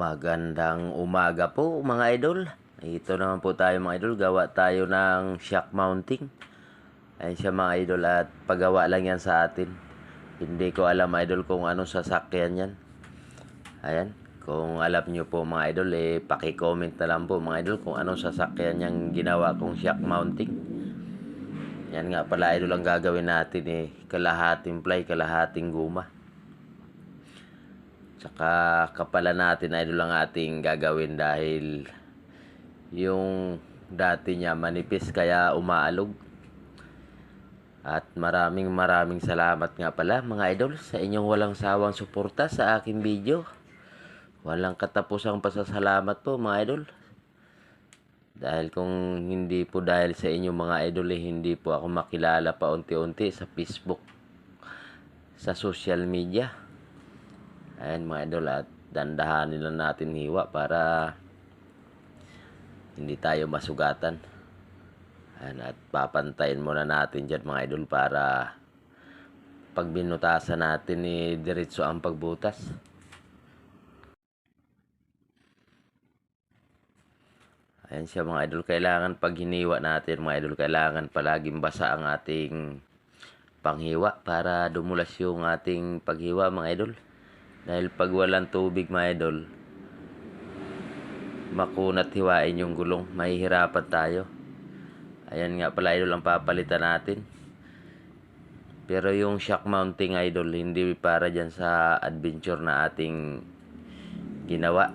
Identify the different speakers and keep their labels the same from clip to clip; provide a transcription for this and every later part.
Speaker 1: Magandang umaga po mga idol. Ito naman po tayo mga idol. Gawa tayo ng shock mounting. Ayan siya mga idol at pagawa lang yan sa atin. Hindi ko alam idol kung anong sasakyan yan. Ayan. Kung alam nyo po mga idol, eh, paki-comment na lang po mga idol kung anong sasakyan yung ginawa kong shock mounting. Yan nga pala idol ang gagawin natin eh. Kalahating ply, kalahating guma. Tsaka kapala natin idol ang ating gagawin dahil yung dati niya manipis kaya umaalog. At maraming maraming salamat nga pala mga idol sa inyong walang sawang suporta sa aking video. Walang katapusang pasasalamat po mga idol. Dahil kung hindi po dahil sa inyong mga idol eh, hindi po ako makilala pa unti-unti sa Facebook, sa social media. Ayan mga idol at dandahanin lang natin hiwa para hindi tayo masugatan. Ayan, at papantayin muna natin dyan mga idol para pag binutasan natin eh, diretso ang pagbutas. Ayan siya mga idol, kailangan pag hiniwa natin mga idol, kailangan palaging basa ang ating panghiwa para dumulas yung ating paghiwa mga idol. Dahil pag walang tubig mga idol, makunat hiwain yung gulong, mahihirapan tayo. Ayan nga pala idol ang papalitan natin. Pero yung shock mounting idol, hindi para dyan sa adventure na ating ginawa.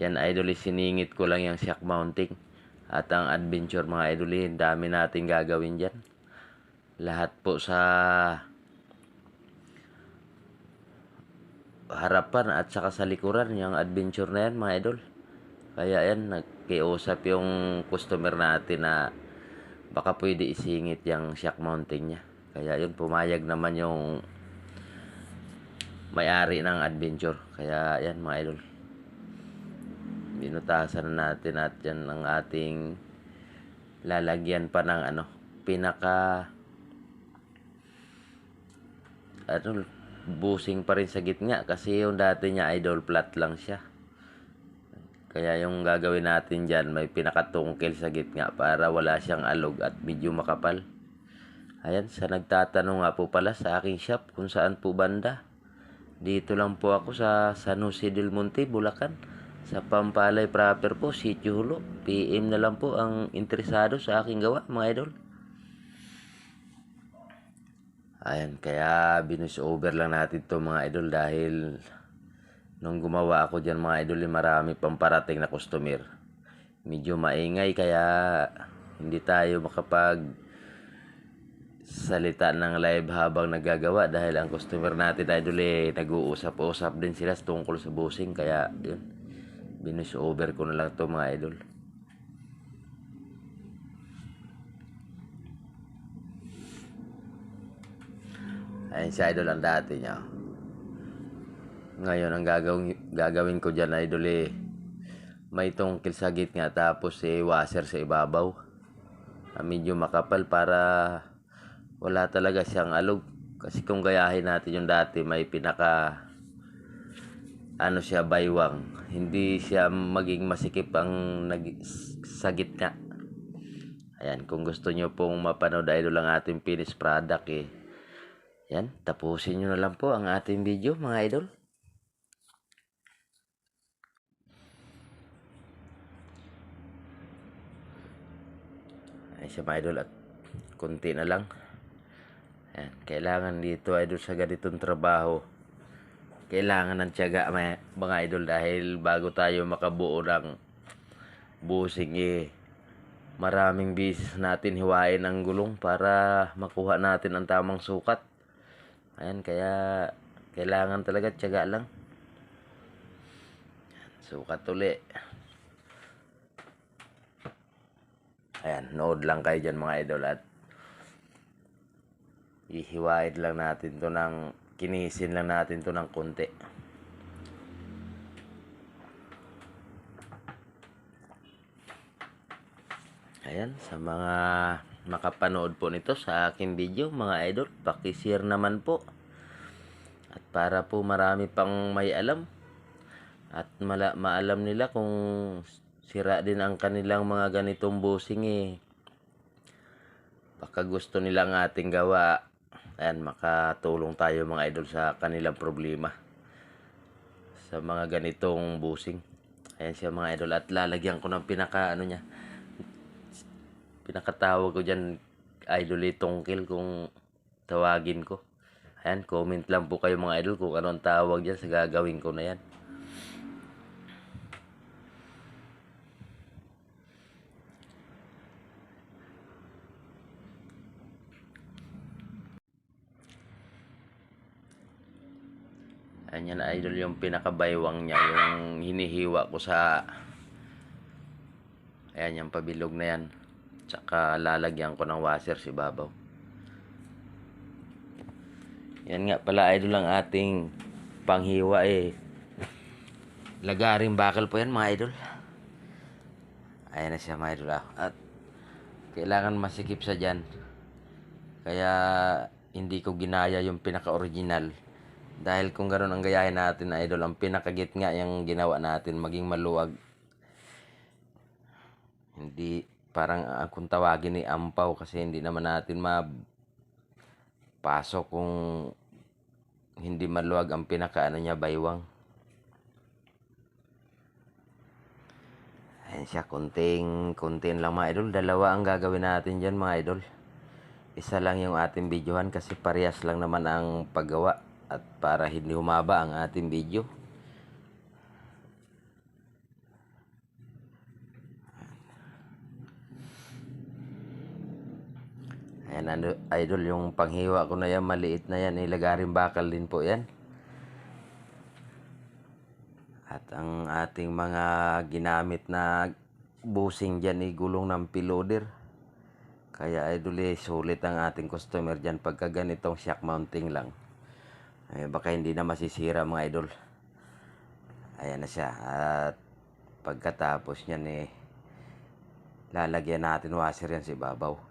Speaker 1: Yan idol, siningit ko lang yung shock mounting. At ang adventure mga idol, eh, dami natin gagawin dyan. Lahat po sa harapan at saka sa likuran yung adventure na yan mga idol. Kaya yan, nagkiusap yung customer natin na baka pwede isingit yung shock mounting niya. Kaya yun, pumayag naman yung may-ari ng adventure. Kaya yan mga idol. Binutasan na natin at yan ang ating lalagyan pa ng ano, pinaka ano, busing pa rin sa gitna kasi yung dati niya idol flat lang siya. Kaya yung gagawin natin dyan, may pinakatungkil sa gitna para wala siyang alog at medyo makapal. Ayan, sa nagtatanong nga po pala sa aking shop kung saan po banda. Dito lang po ako sa San Jose del Monte, Bulacan. Sa Pampalay proper po, Sitio Hulo. PM na lang po ang interesado sa aking gawa, mga idol. Ayan, kaya binus over lang natin to mga idol dahil nung gumawa ako dyan mga idol, eh, marami pang parating na customer. Medyo maingay kaya hindi tayo makapag salita ng live habang nagagawa dahil ang customer natin idol eh nag-uusap-usap din sila tungkol sa busing kaya yun binus over ko na lang to mga idol ayun si idol ang dati niya. Ngayon ang gagawin, gagawin ko dyan idol eh may tungkil sa gitna tapos eh washer sa ibabaw. Ah, medyo makapal para wala talaga siyang alog. Kasi kung gayahin natin yung dati may pinaka ano siya baywang. Hindi siya maging masikip ang nag, sa gitna ayan kung gusto nyo pong mapanood idol ang ating finished product eh yan tapusin nyo na lang po ang ating video mga idol. Ay siya mga idol at kunti na lang. Ayan, kailangan dito idol sa ganitong trabaho kailangan ng tiyaga mga idol dahil bago tayo makabuo ng busing eh maraming bisis natin hiwain ang gulong para makuha natin ang tamang sukat ayan kaya kailangan talaga tiyaga lang. Sukat uli. Ayan nood lang kayo dyan mga idol at ihiwain lang natin to ng kinisin lang natin to ng konti. Ayan sa mga makapanood po nito sa aking video mga idol pakishare naman po at para po marami pang may alam At mala, maalam nila kung sira din ang kanilang mga ganitong busing eh. Baka gusto nilang ating gawa. Ayan, makatulong tayo mga idol sa kanilang problema. Sa mga ganitong busing. Ayan siya mga idol. At lalagyan ko ng pinaka ano niya. Pinakatawag ko dyan idol itongkil kung tawagin ko. Ayan, comment lang po kayo mga idol kung anong tawag dyan sa gagawin ko na yan. Ayan yan idol yung pinakabaywang niya, yung hinihiwa ko sa Ayan yung pabilog na yan. Tsaka lalagyan ko ng washer si Babaw. Yan nga pala idol ang ating panghiwa eh. Lagaring bakal po yan mga idol. Ayan na siya mga idol ah. At kailangan masikip sa dyan. Kaya hindi ko ginaya yung pinaka-original. Dahil kung gano'n ang gayahin natin na idol, ang pinakagit nga yung ginawa natin maging maluwag. Hindi parang ah, kung tawagin ni ampaw kasi hindi naman natin mapasok kung hindi maluwag ang pinaka ano niya baywang. Ayan siya, kunting, kunting lang mga idol. Dalawa ang gagawin natin dyan mga idol. Isa lang yung ating videohan kasi parehas lang naman ang paggawa. At para hindi humaba ang ating video. Ayan, ano, idol, yung panghiwa ko na yan, maliit na yan, ilagarin bakal din po yan. At ang ating mga ginamit na busing dyan, ay gulong ng piloder. Kaya idol, eh, sulit ang ating customer dyan pagka ganitong shock mounting lang. Eh, baka hindi na masisira mga idol. Ayan na siya. At pagkatapos niyan, eh, lalagyan natin washer yan si Babaw.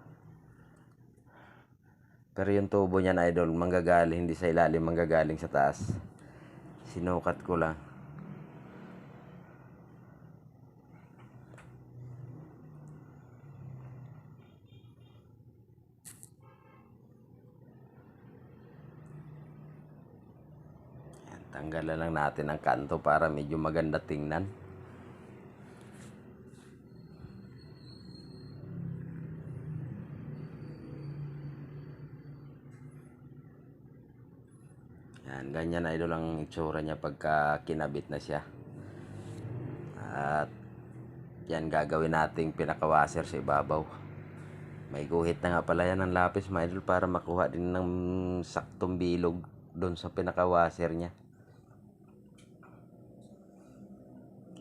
Speaker 1: Pero yung tubo niyan idol, manggagaling hindi sa ilalim, manggagaling sa taas. Sinukat ko lang. Yan, tanggalan lang natin ang kanto para medyo maganda tingnan. Yan, ganyan na idol ang itsura niya pagka kinabit na siya. At yan gagawin nating pinakawaser sa ibabaw. May guhit na nga pala yan ng lapis mga idol para makuha din ng saktong bilog doon sa pinakawaser niya.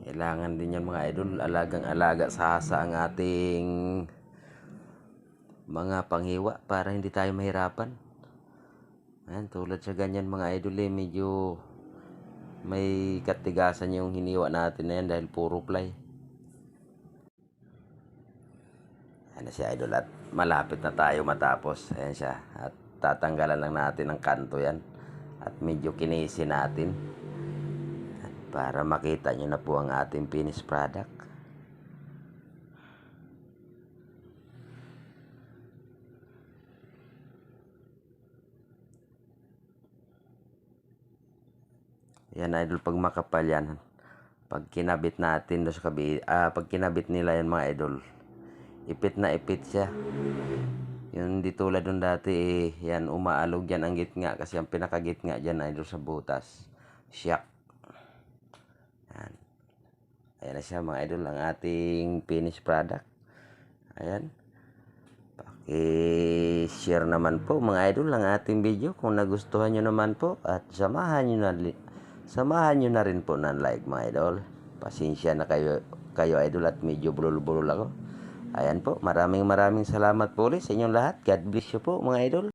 Speaker 1: Kailangan din yan mga idol, alagang alaga sa hasa ang ating mga panghiwa para hindi tayo mahirapan. Ayan, tulad sa ganyan mga idol eh, medyo may katigasan yung hiniwa natin na yan dahil puro ply. Ayan na si idol at malapit na tayo matapos. Ayan siya. At tatanggalan lang natin ang kanto yan. At medyo kinisi natin. At para makita nyo na po ang ating finished product. Yan idol pag makapal yan. Pag kinabit natin sa kabi, ah, pag kinabit nila yan mga idol, ipit na ipit siya. Yun di tulad nung dati eh, yan umaalog yan ang gitnga kasi ang pinakagitnga dyan idol sa butas. Shock. Yan. Ayan na siya mga idol ang ating finished product. Ayan. Paki-share naman po mga idol ang ating video kung nagustuhan nyo naman po at samahan nyo na samahan nyo na rin po ng like mga idol. Pasensya na kayo, kayo idol at medyo bulol-bulol ako. Ayan po, maraming maraming salamat po ulit sa inyong lahat. God bless you po mga idol.